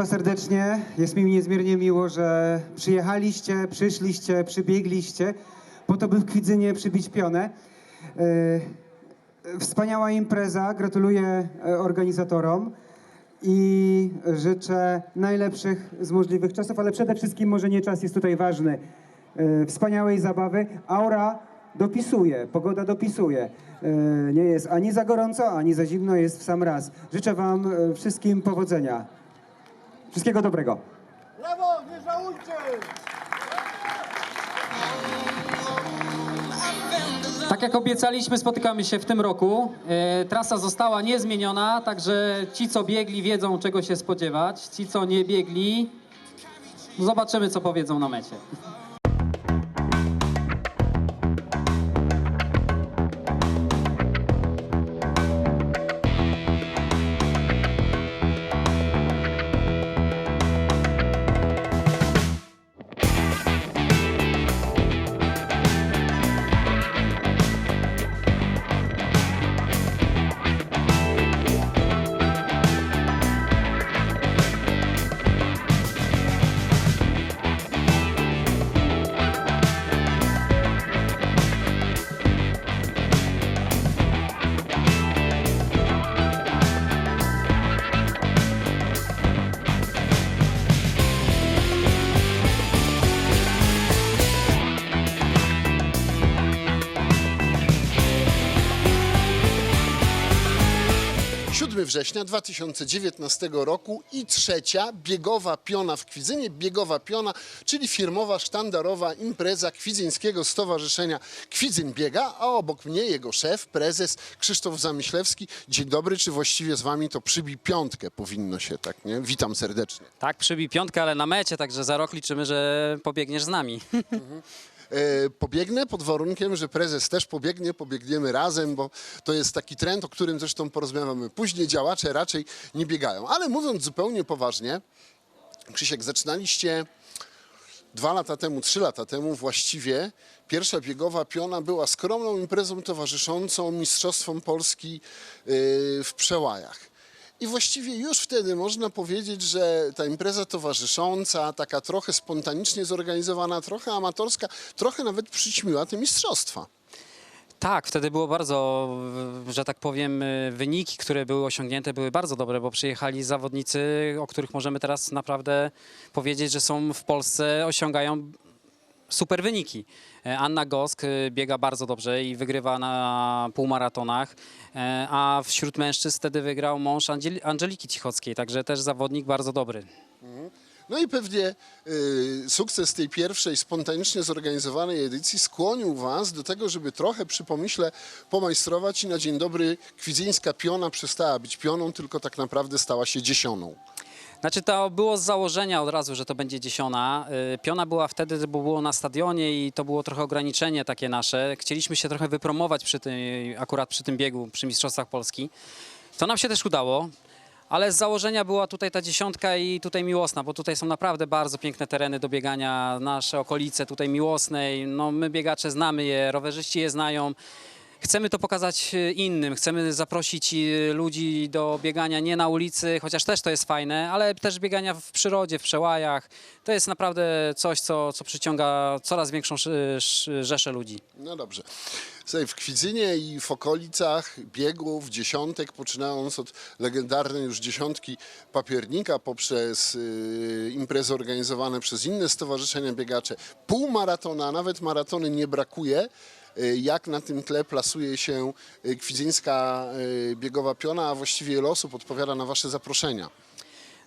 Państwa serdecznie. Jest mi niezmiernie miło, że przyjechaliście, przyszliście, przybiegliście po to, by w Kwidzynie przybić pionę. E, Wspaniała impreza. Gratuluję e, organizatorom i życzę najlepszych z możliwych czasów, ale przede wszystkim może nie czas jest tutaj ważny. E, Wspaniałej zabawy. Aura dopisuje, pogoda dopisuje. Nie jest ani za gorąco, ani za zimno, jest w sam raz. Życzę Wam wszystkim powodzenia. Wszystkiego dobrego. Brawo, nie żałujcie! Tak jak obiecaliśmy, spotykamy się w tym roku. E, trasa została niezmieniona, także ci, co biegli, wiedzą, czego się spodziewać. Ci, co nie biegli, zobaczymy, co powiedzą na mecie. Września 2019 roku i trzecia biegowa piona w Kwidzynie. Biegowa piona, czyli firmowa, sztandarowa impreza Kwidzyńskiego Stowarzyszenia Kwidzyn Biega, a obok mnie jego szef, prezes Krzysztof Zamyślewski. Dzień dobry, czy właściwie z wami to przybi piątkę powinno się, tak nie? Witam serdecznie. Tak, przybij piątkę, ale na mecie, także za rok liczymy, że pobiegniesz z nami. E, pobiegnę pod warunkiem, że prezes też pobiegnie, pobiegniemy razem, bo to jest taki trend, o którym zresztą porozmawiamy później. Działacze raczej nie biegają. Ale mówiąc zupełnie poważnie, Krzysiek, zaczynaliście dwa lata temu, trzy lata temu właściwie. Pierwsza biegowa piona była skromną imprezą towarzyszącą Mistrzostwom Polski yy, w Przełajach. I właściwie już wtedy można powiedzieć, że ta impreza towarzysząca, taka trochę spontanicznie zorganizowana, trochę amatorska, trochę nawet przyćmiła te mistrzostwa. Tak, wtedy było bardzo, że tak powiem, y, wyniki, które były osiągnięte, były bardzo dobre, bo przyjechali zawodnicy, o których możemy teraz naprawdę powiedzieć, że są w Polsce, osiągają super wyniki. E, Anna Gosk y, biega bardzo dobrze i wygrywa na półmaratonach, e, a wśród mężczyzn wtedy wygrał mąż Angeli- Angeliki Cichockiej, także też zawodnik bardzo dobry. No i pewnie y, sukces tej pierwszej spontanicznie zorganizowanej edycji skłonił Was do tego, żeby trochę przy pomyśle pomajstrować i na dzień dobry kwidzyńska piona przestała być pioną, tylko tak naprawdę stała się dziesioną. Znaczy to było z założenia od razu, że to będzie dziesiona. Y, Piona była wtedy, bo było na stadionie i to było trochę ograniczenie takie nasze. Chcieliśmy się trochę wypromować przy tym, akurat przy tym biegu, przy Mistrzostwach Polski. To nam się też udało. Ale z założenia była tutaj ta dziesiątka i tutaj Miłosna, bo tutaj są naprawdę bardzo piękne tereny do biegania, nasze okolice tutaj Miłosnej. No, my biegacze znamy je, rowerzyści je znają. Chcemy to pokazać e, innym, chcemy zaprosić e, ludzi do biegania nie na ulicy, chociaż też to jest fajne, ale też biegania w przyrodzie, w przełajach. To jest naprawdę coś, co, co przyciąga coraz większą rzeszę ludzi. No dobrze. Słuchaj, w Kwidzynie i w okolicach biegów, dziesiątek, poczynając od legendarnej już dziesiątki papiernika poprzez y, imprezy organizowane przez inne stowarzyszenia biegacze, półmaratona, a nawet maratony nie brakuje. Y, Jak na tym tle plasuje się y, kwidzyńska y, biegowa piona, a właściwie osób odpowiada na wasze zaproszenia?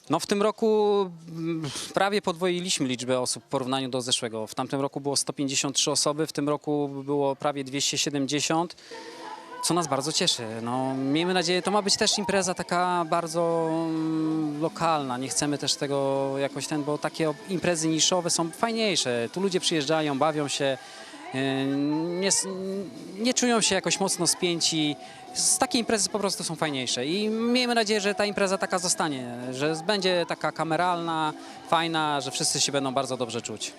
No w tym roku mm, prawie podwoiliśmy liczbę osób w porównaniu do zeszłego. W tamtym roku było 153 osoby, w tym roku było prawie 270, co nas bardzo cieszy. No, miejmy nadzieję, to ma być też impreza taka bardzo mm, lokalna. Nie chcemy też tego jakoś ten, bo takie imprezy niszowe są fajniejsze. Tu ludzie przyjeżdżają, bawią się. Nie, nie czują się jakoś mocno spięci. Z takie imprezy po prostu są fajniejsze i miejmy nadzieję, że ta impreza taka zostanie, że będzie taka kameralna, fajna, że wszyscy się będą bardzo dobrze czuć.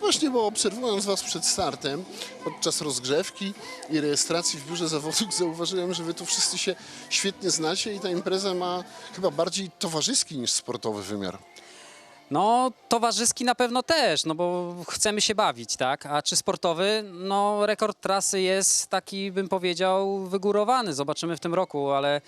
Właśnie, bo obserwując Was przed startem, podczas rozgrzewki i rejestracji w biurze zawodów, zauważyłem, że Wy tu wszyscy się świetnie znacie i ta impreza ma chyba bardziej towarzyski niż sportowy wymiar. No, towarzyski na pewno też, no bo chcemy się bawić, tak? A czy sportowy? No, rekord trasy jest taki, bym powiedział, wygórowany. Zobaczymy w tym roku, ale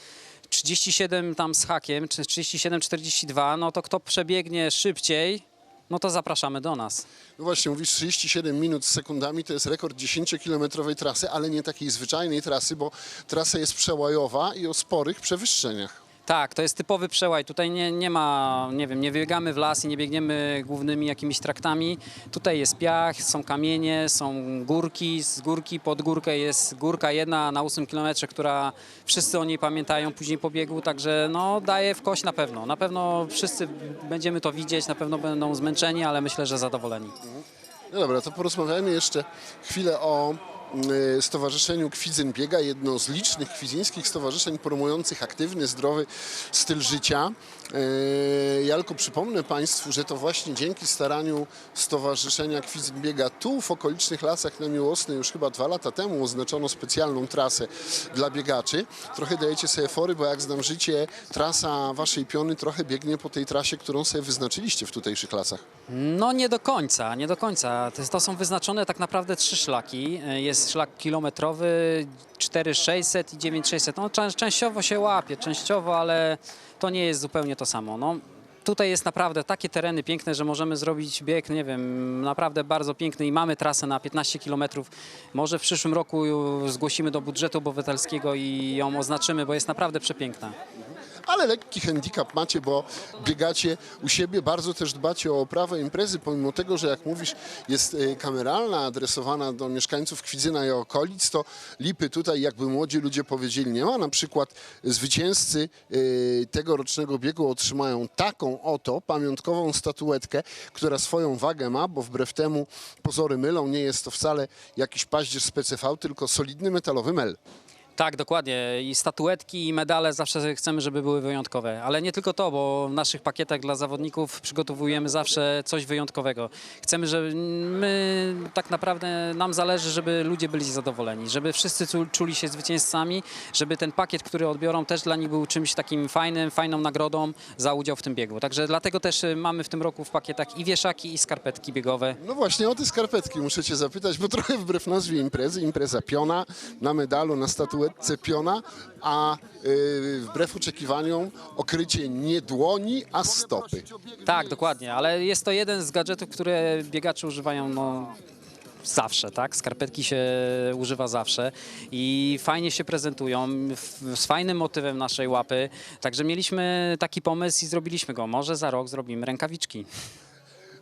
37 tam z hakiem, czy 37-42, no to kto przebiegnie szybciej, no to zapraszamy do nas. No właśnie, mówisz 37 minut z sekundami, to jest rekord 10-kilometrowej trasy, ale nie takiej zwyczajnej trasy, bo trasa jest przełajowa i o sporych przewyższeniach. Tak, to jest typowy przełaj. Tutaj nie, nie ma, nie wiem, nie biegamy w las i nie biegniemy głównymi jakimiś traktami. Tutaj jest piach, są kamienie, są górki. Z górki pod górkę jest górka jedna na 8 km, która wszyscy o niej pamiętają później po biegu, także no daje w kość na pewno. Na pewno wszyscy będziemy to widzieć, na pewno będą zmęczeni, ale myślę, że zadowoleni. No dobra, to porozmawiajmy jeszcze chwilę o Stowarzyszeniu Kwidzyn Biega, jedno z licznych kwidzińskich stowarzyszeń promujących aktywny, zdrowy styl życia. Y, Jalku, przypomnę Państwu, że to właśnie dzięki staraniu Stowarzyszenia Kwidzyn Biega tu w okolicznych lasach na Miłosnej już chyba dwa lata temu oznaczono specjalną trasę dla biegaczy. Trochę dajecie sobie fory, bo jak znam życie, trasa Waszej piony trochę biegnie po tej trasie, którą sobie wyznaczyliście w tutejszych lasach. No nie do końca, nie do końca. To, są wyznaczone tak naprawdę trzy szlaki. E, Jest szlak kilometrowy, 4600 i 9600. No czę- częściowo się łapie, częściowo, ale to nie jest zupełnie to samo. No, tutaj jest naprawdę takie tereny piękne, że możemy zrobić bieg, nie wiem, naprawdę bardzo piękny i mamy trasę na 15 kilometrów. Może w przyszłym roku zgłosimy do budżetu obywatelskiego i ją oznaczymy, bo jest naprawdę przepiękna. Ale lekki handicap macie, bo biegacie u siebie, bardzo też dbacie o oprawę imprezy, pomimo tego, że jak mówisz, jest e, kameralna, adresowana do mieszkańców Kwidzyna i okolic, to lipy tutaj, jakby młodzi ludzie powiedzieli, nie ma. Na przykład zwycięzcy e, tegorocznego biegu otrzymają taką oto pamiątkową statuetkę, która swoją wagę ma, bo wbrew temu pozory mylą, nie jest to wcale jakiś paździerz z PCV, tylko solidny metalowy mel. Tak, dokładnie. I statuetki, i medale zawsze chcemy, żeby były wyjątkowe. Ale nie tylko to, bo w naszych pakietach dla zawodników przygotowujemy zawsze coś wyjątkowego. Chcemy, żeby my tak naprawdę nam zależy, żeby ludzie byli zadowoleni, żeby wszyscy czu- czuli się zwycięzcami, żeby ten pakiet, który odbiorą, też dla nich był czymś takim fajnym, fajną nagrodą za udział w tym biegu. Także dlatego też y, mamy w tym roku w pakietach i wieszaki, i skarpetki biegowe. No właśnie o te skarpetki muszę cię zapytać, bo trochę wbrew nazwie imprezy, impreza piona, na medalu, na statuetce piona, a yy, wbrew oczekiwaniom okrycie nie dłoni, a stopy. Tak, dokładnie, ale jest to jeden z gadżetów, które biegacze używają no, zawsze, tak? Skarpetki się używa zawsze i fajnie się prezentują, z fajnym motywem naszej łapy. Także mieliśmy taki pomysł i zrobiliśmy go. Może za rok zrobimy rękawiczki.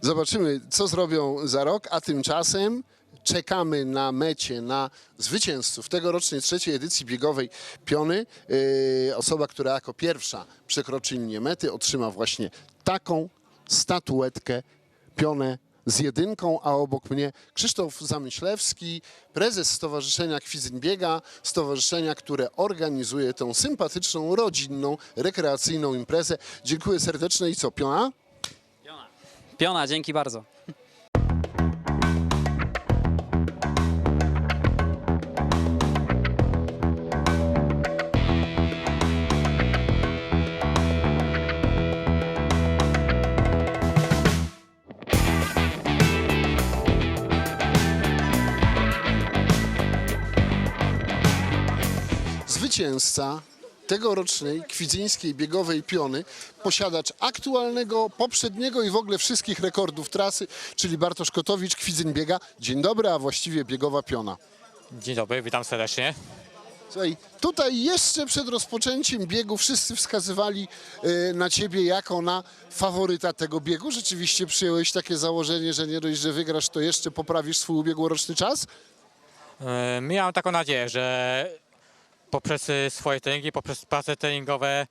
Zobaczymy, co zrobią za rok, a tymczasem czekamy na mecie, na zwycięzców tegorocznej trzeciej edycji biegowej Piony. Yy, osoba, która jako pierwsza przekroczy linię mety, otrzyma właśnie taką statuetkę Pionę z jedynką, a obok mnie Krzysztof Zamyślewski, prezes Stowarzyszenia Kwidzyn Biega, stowarzyszenia, które organizuje tą sympatyczną, rodzinną, rekreacyjną imprezę. Dziękuję serdecznie i co, Piona? Piona, dzięki bardzo. Zwycięzca tegorocznej kwidzyńskiej biegowej piony, posiadacz aktualnego, poprzedniego i w ogóle wszystkich rekordów trasy, czyli Bartosz Kotowicz, Kwidzyn Biega. Dzień dobry, a właściwie biegowa piona. Dzień dobry, witam serdecznie. Słuchaj, tutaj jeszcze przed rozpoczęciem biegu wszyscy wskazywali e, na ciebie jako na faworyta tego biegu. Rzeczywiście przyjąłeś takie założenie, że nie dość, że wygrasz, to jeszcze poprawisz swój ubiegłoroczny czas? E, Miałem taką nadzieję, że poprzez e, swoje treningi, poprzez prace treningowe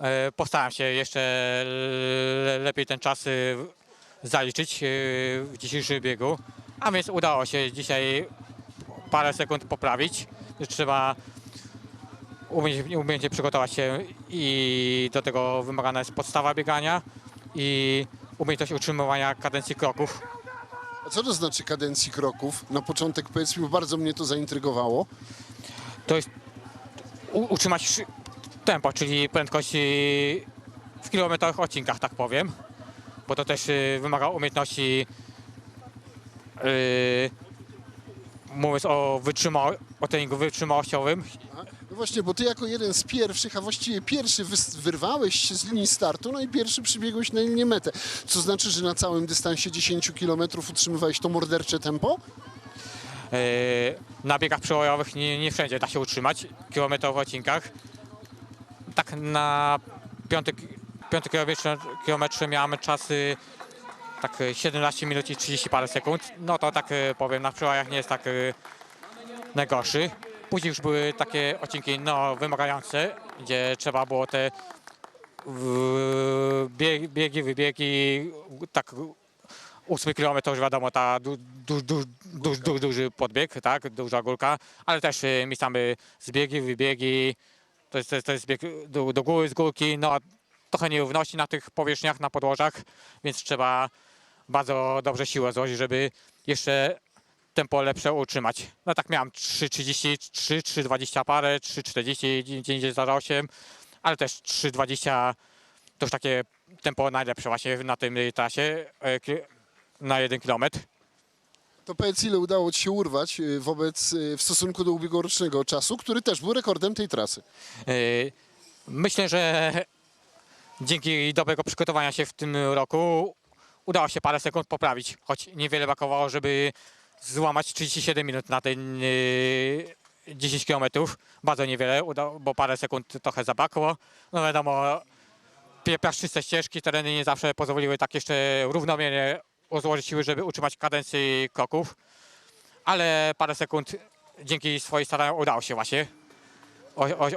e, postaram się jeszcze le- lepiej ten czas e, zaliczyć e, w dzisiejszym biegu. A więc udało się dzisiaj parę sekund poprawić. Trzeba umieć, umiejętnie przygotować się i do tego wymagana jest podstawa biegania i umiejętność utrzymywania kadencji kroków. A co to znaczy kadencji kroków? Na początek powiedz mi, bo bardzo mnie to zaintrygowało. To jest utrzymać tempo, czyli prędkość y, w kilometrowych odcinkach, tak powiem. Bo to też y, wymaga umiejętności, y, mówiąc o, wytrzyma- o treningu wytrzymałościowym. No właśnie, bo ty jako jeden z pierwszych, a właściwie pierwszy wyrwałeś się z linii startu, no i pierwszy przybiegłeś na linię metę. Co znaczy, że na całym dystansie 10 km utrzymywałeś to mordercze tempo? Yy, Na biegach przełajowych nie, nie wszędzie da się utrzymać, kilometrowych odcinkach. Tak na piąty, piąty kilometrze, kilometrze miałem czasy tak e, 17 minut i 30 parę sekund. No to tak e, powiem, na przełajach nie jest tak e, najgorszy. Później już były takie odcinki no, wymagające, gdzie trzeba było te biegi, biegi wybiegi, tak ósmy kilometr to już wiadomo, ta du, du, du, du, du, duży podbieg, tak, duża górka, ale też y, miejscami zbiegi, wybiegi, to jest, to jest, to jest bieg do, do góry, z górki, no trochę nierówności na tych powierzchniach, na podłożach, więc trzeba bardzo dobrze siłę złożyć, żeby jeszcze tempo lepsze utrzymać. No tak miałem 3,33, 3,20 parę, 3,40, gdzie indziej 0,8, ale też 3,20 to już takie tempo najlepsze właśnie na tej trasie e, ki- na jeden kilometr. To powiedz, ile udało ci się urwać y, wobec, y, w stosunku do ubiegłorocznego czasu, który też był rekordem tej trasy. E, Myślę, że dzięki dobrego przygotowania się w tym roku udało się parę sekund poprawić, choć niewiele brakowało, żeby złamać 37 minut na ten e, 10 km. Bardzo niewiele, bo parę sekund trochę zabrakło. No wiadomo, piaszczyste ścieżki, tereny nie zawsze pozwoliły tak jeszcze równomiernie rozłożyć siły, żeby utrzymać kadencję kroków, ale parę sekund dzięki swojej staraniom udało się właśnie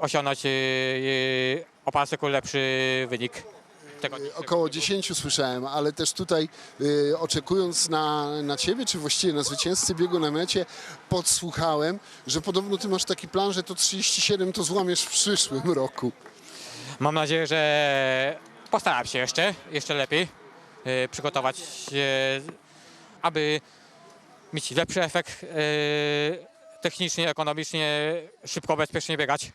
osiągnąć yy, yy, o parę sekund lepszy wynik. Tego, Y, Około 10 słyszałem, ale też tutaj y, oczekując na, na ciebie, czy właściwie na zwycięzcę biegu na mecie, podsłuchałem, że podobno ty masz taki plan, że to 37 to złamiesz w przyszłym roku. Mam nadzieję, że postaram się jeszcze, jeszcze lepiej yy, przygotować się, aby mieć lepszy efekt yy, technicznie, ekonomicznie, szybko, bezpiecznie biegać.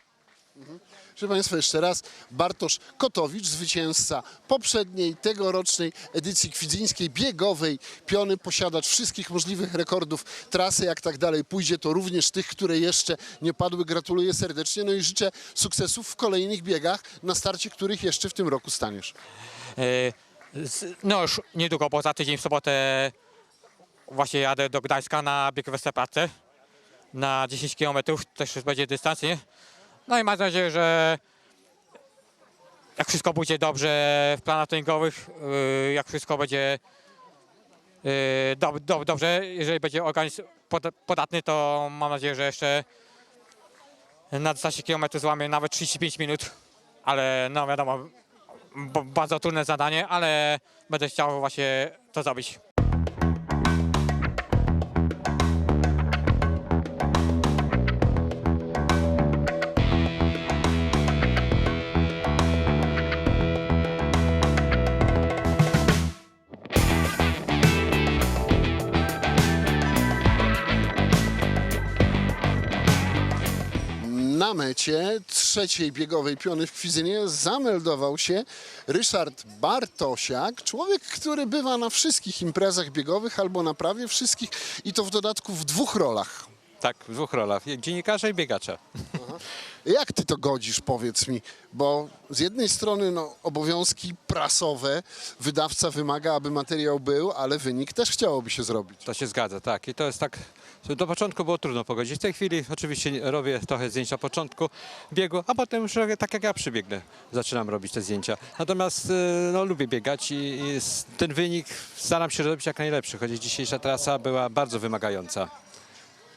Proszę Państwa, jeszcze raz Bartosz Kotowicz, zwycięzca poprzedniej, tegorocznej edycji kwidzyńskiej biegowej piony, posiadacz wszystkich możliwych rekordów trasy. Jak tak dalej pójdzie, to również tych, które jeszcze nie padły. Gratuluję serdecznie, no i życzę sukcesów w kolejnych biegach, na starcie których jeszcze w tym roku staniesz. Z- No już niedługo, bo za tydzień w sobotę właśnie jadę do Gdańska na bieg Westerplatte na 10 km, też już będzie dystans, nie? No i mam nadzieję, że jak wszystko pójdzie dobrze w planach treningowych, yy, jak wszystko będzie yy, dob, dob, dobrze, jeżeli będzie organizm pod- podatny, to mam nadzieję, że jeszcze na dystansie kilometru złamię nawet 35 minut, ale no wiadomo, bardzo trudne zadanie, ale będę chciał właśnie to zrobić. Na mecie trzeciej biegowej piony w Kwidzynie zameldował się Ryszard Bartosiak, człowiek, który bywa na wszystkich imprezach biegowych albo na prawie wszystkich i to w dodatku w dwóch rolach. Tak, w dwóch rolach. Dziennikarza i biegacza. Jak ty to godzisz, powiedz mi? Bo z jednej strony no, obowiązki prasowe, wydawca wymaga, aby materiał był, ale wynik też chciałoby się zrobić. To się zgadza, tak. I to jest tak. Do początku było trudno pogodzić. W tej chwili oczywiście robię trochę zdjęć na początku biegu, a potem już tak jak ja przybiegnę. Zaczynam robić te zdjęcia. Natomiast y, no, lubię biegać i, i ten wynik staram się robić jak najlepszy, choć dzisiejsza trasa była bardzo wymagająca.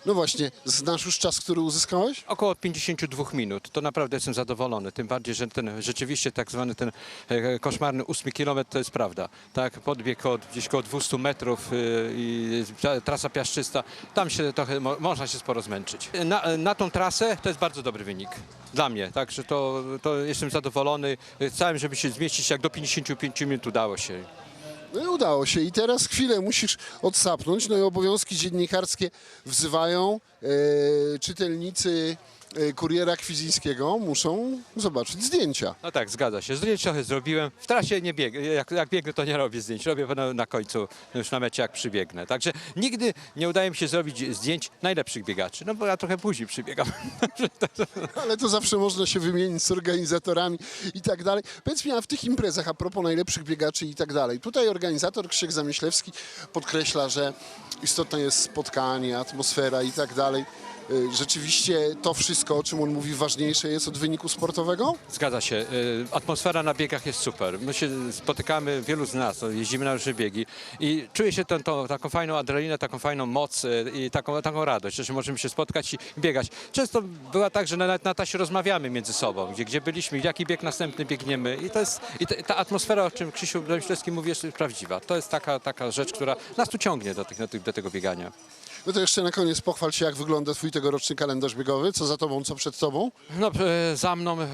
No właśnie, znasz już czas, który uzyskałeś? Około 52 minut. To naprawdę jestem zadowolony. Tym bardziej, że ten rzeczywiście tak zwany ten e, koszmarny ósmy kilometr to jest prawda. Tak, podbieg od, gdzieś około 200 metrów y, i tra- trasa piaszczysta. Tam się trochę mo, można się sporo zmęczyć. Na, na tą trasę to jest bardzo dobry wynik. Dla mnie, także to, to jestem zadowolony. Chciałem, żeby się zmieścić jak do 55 minut udało się. No i udało się. I teraz chwilę musisz odsapnąć. No i obowiązki dziennikarskie wzywają. E, czytelnicy e, Kuriera Kwizyńskiego muszą zobaczyć zdjęcia. No tak, zgadza się. Zdjęć trochę zrobiłem. W trasie nie biegnę. Jak, jak biegnę, to nie robię zdjęć. Robię na, na końcu, już na mecie, jak przybiegnę. Także nigdy nie udaje mi się zrobić zdjęć najlepszych biegaczy. No bo ja trochę później przybiegam. Ale to zawsze można się wymienić z organizatorami i tak dalej. Powiedz mi, a w tych imprezach, a propos najlepszych biegaczy i tak dalej, tutaj organizator Krzysiek Zamyślewski podkreśla, że istotne jest spotkanie, atmosfera i tak dalej. Y, Rzeczywiście to wszystko, o czym on mówi, ważniejsze jest od wyniku sportowego? Zgadza się. Y, Atmosfera na biegach jest super. My się spotykamy, wielu z nas, jeździmy na różne biegi i czuję się tą, taką fajną adrenalinę, taką fajną moc y, i taką, taką radość, że możemy się spotkać i biegać. Często była tak, że nawet na tasie rozmawiamy między sobą, gdzie, gdzie byliśmy, jaki bieg następny biegniemy i to jest, i ta, atmosfera, o czym Krzysiu Myślewski mówi, jest prawdziwa. To jest taka, taka rzecz, która nas tu ciągnie do, tych, do, tych, do tego biegania. No to jeszcze na koniec pochwal się, jak wygląda twój tegoroczny kalendarz biegowy. Co za tobą, co przed tobą? No, e, za mną e,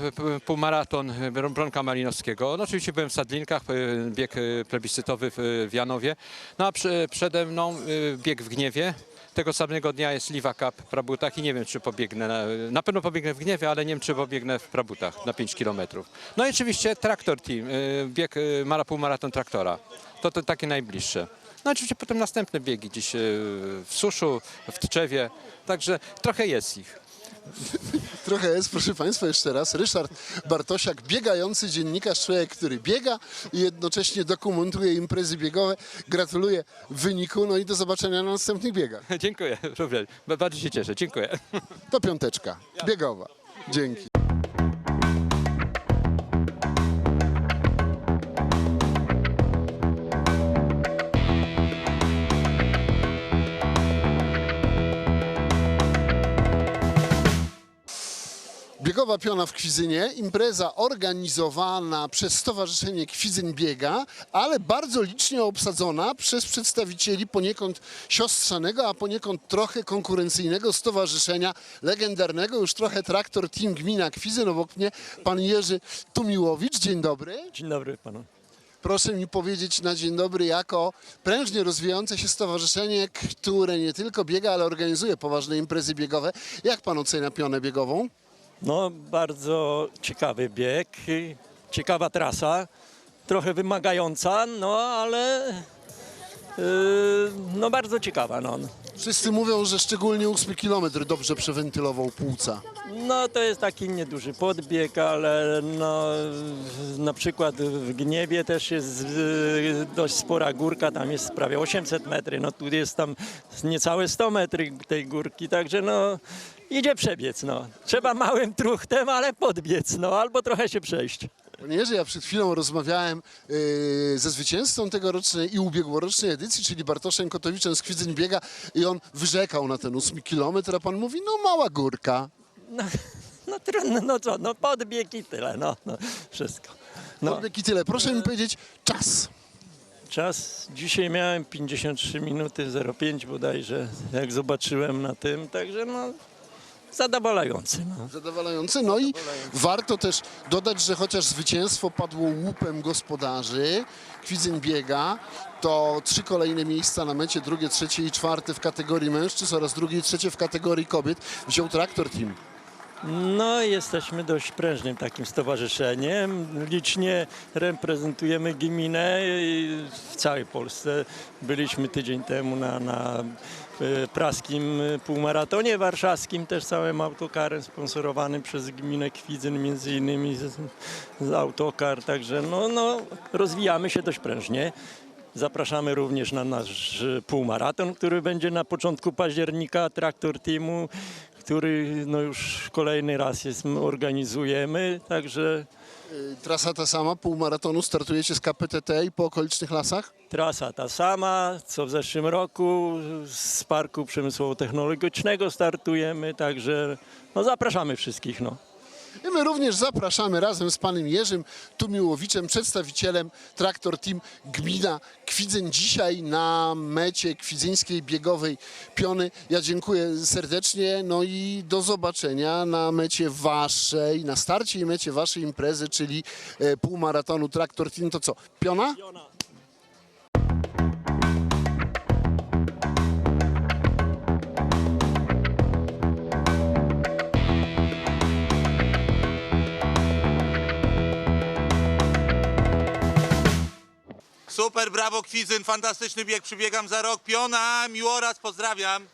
półmaraton e, Bron- Bronka Malinowskiego. No, oczywiście byłem w Sadlinkach, bieg plebiscytowy w, Janowie. No a prze- przede mną bieg w Gniewie. Tego samego dnia jest Liwa Cup w Prabutach i nie wiem, czy pobiegnę. Na, na pewno pobiegnę w Gniewie, ale nie wiem, czy pobiegnę w Prabutach na 5 kilometrów. No i oczywiście Traktor Team, bieg mara, półmaraton traktora. To, to takie najbliższe. No oczywiście potem następne biegi gdzieś e, w Suszu, w Tczewie. Także trochę jest ich. Trochę jest, proszę Państwa, jeszcze raz. Ryszard Bartosiak, biegający dziennikarz, człowiek, który biega i jednocześnie dokumentuje imprezy biegowe. Gratuluję wyniku, no i do zobaczenia na następnych biegach. Dziękuję, również. Bardzo się cieszę. Dziękuję. To piąteczka biegowa. Dzięki. Biegowa piona w Kwizynie, impreza organizowana przez Stowarzyszenie Kwizyń Biega, ale bardzo licznie obsadzona przez przedstawicieli poniekąd siostrzanego, a poniekąd trochę konkurencyjnego stowarzyszenia legendarnego, już trochę traktor Team Gmina Kwizyń, obok mnie pan Jerzy Tumiłowicz. Dzień dobry. Dzień dobry panu. Proszę mi powiedzieć na dzień dobry, jako prężnie rozwijające się stowarzyszenie, które nie tylko biega, ale organizuje poważne imprezy biegowe. Jak pan ocenia pionę biegową? No, bardzo ciekawy bieg, y, ciekawa trasa, trochę wymagająca, no ale yy, no bardzo ciekawa. No. Wszyscy mówią, że szczególnie ósmy kilometr dobrze przewentylował płuca. no to jest taki nieduży podbieg, ale no, na przykład w Gniewie też jest yy, dość spora górka, tam jest prawie 800 metry, no tu jest tam niecałe 100 metry tej górki, także no idzie przebiec, no. Trzeba małym truchtem, ale podbiec, no, albo trochę się przejść. Panie Jerzy, ja przed chwilą rozmawiałem yy, ze zwycięzcą tegorocznej i ubiegłorocznej edycji, czyli Bartoszem Kotowiczem z Kwidzeń Biega i on wyrzekał na ten ósmy kilometr, a pan mówi, no mała górka. No, no trudno, no co, no podbieg i tyle, no, no wszystko. No, Podbieg i tyle. Proszę mi powiedzieć, czas. czas, dzisiaj miałem 53 minuty 05 bodajże, jak zobaczyłem na tym, także no zadowalający, no. Zadowalający. No i warto też dodać, że chociaż zwycięstwo padło łupem gospodarzy, Kwidzeń biega, to trzy kolejne miejsca na mecie, drugie, trzecie i czwarte w kategorii mężczyzn oraz drugie i trzecie w kategorii kobiet wziął Traktor Team. No, jesteśmy dość prężnym takim stowarzyszeniem. Licznie reprezentujemy gminę w całej Polsce. Byliśmy tydzień temu na, na e, praskim półmaratonie warszawskim, też całym autokarem sponsorowanym przez gminę Kwidzyn, między innymi z, z autokar. Także no, no, rozwijamy się dość prężnie. Zapraszamy również na nasz e, półmaraton, który będzie na początku października, traktor teamu, który no już kolejny raz jest, organizujemy, także Y, Trasa ta sama, półmaratonu, startujecie z KPTT i po okolicznych lasach? trasa ta sama, co w zeszłym roku z Parku Przemysłowo-Technologicznego startujemy, także no zapraszamy wszystkich. No. I my również zapraszamy razem z panem Jerzym Tumiłowiczem, przedstawicielem Traktor Team Gmina Kwidzeń dzisiaj na mecie kwidzyńskiej biegowej piony. Ja dziękuję serdecznie, no i do zobaczenia na mecie waszej, na starcie i mecie waszej imprezy, czyli e, półmaratonu Traktor Team. To co, piona? Super, brawo Kwizyn, fantastyczny bieg, przybiegam za rok. Piona, Miłoraz, pozdrawiam.